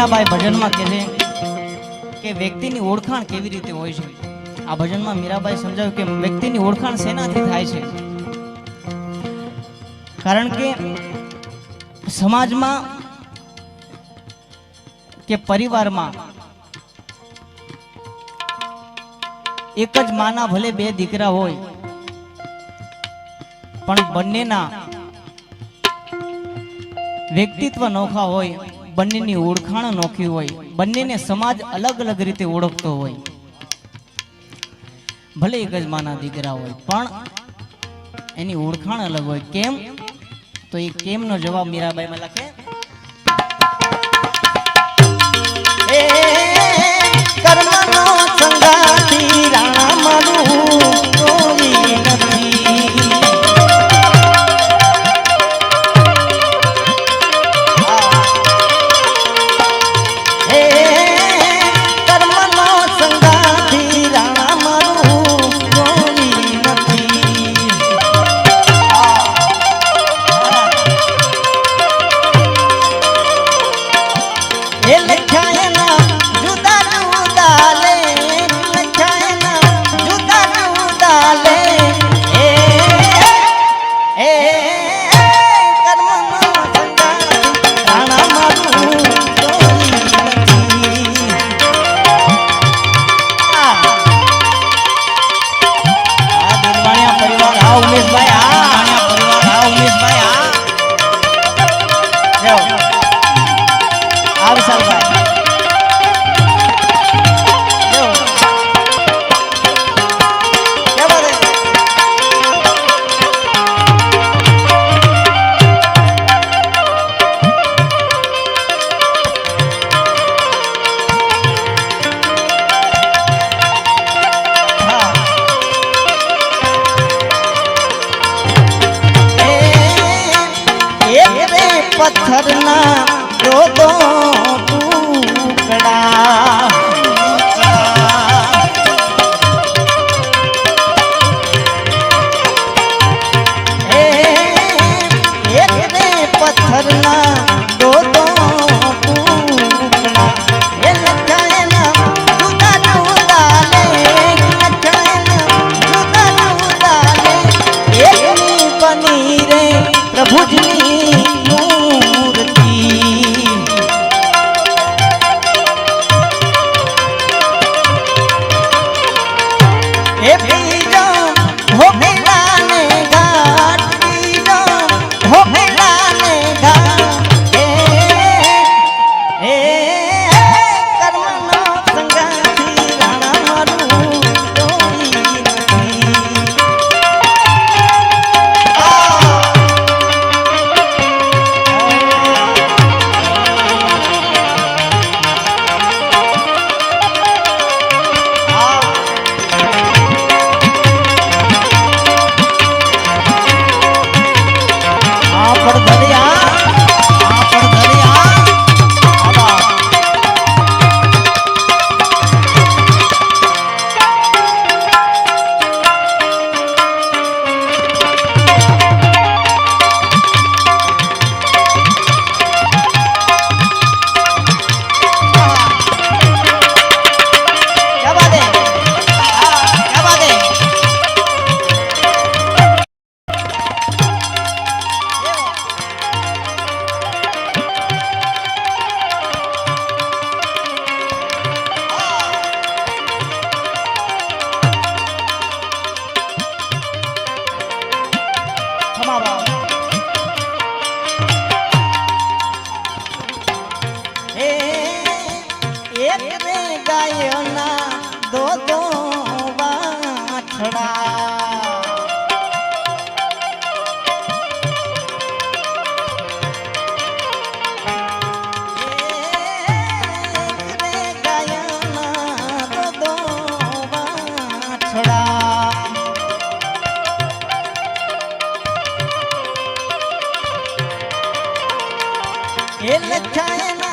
મીરાબાઈ ભજનમાં કહે છે કે વ્યક્તિની ઓળખાણ કેવી રીતે હોય છે? આ ભજનમાં મીરાબાઈ સમજાવ્યું કે વ્યક્તિની ઓળખાણ શેનાથી થાય છે? કારણ કે સમાજમાં કે પરિવારમાં એક જ માના ભલે બે દીકરા હોય, પણ બંનેના વ્યક્તિત્વ નોખા હોય બંનેની ઓળખાણ નોખી હોય. બંનેને સમાજ અલગ અલગ રીતે ઓળખતો હોય. ભલે એક જ માના દીકરા હોય, પણ એની ઓળખાણ અલગ હોય. કેમ? તો એ કેમનો જવાબ મીરાબાઈમાં લખે? એ લખાયના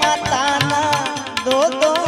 মাতানা দো দো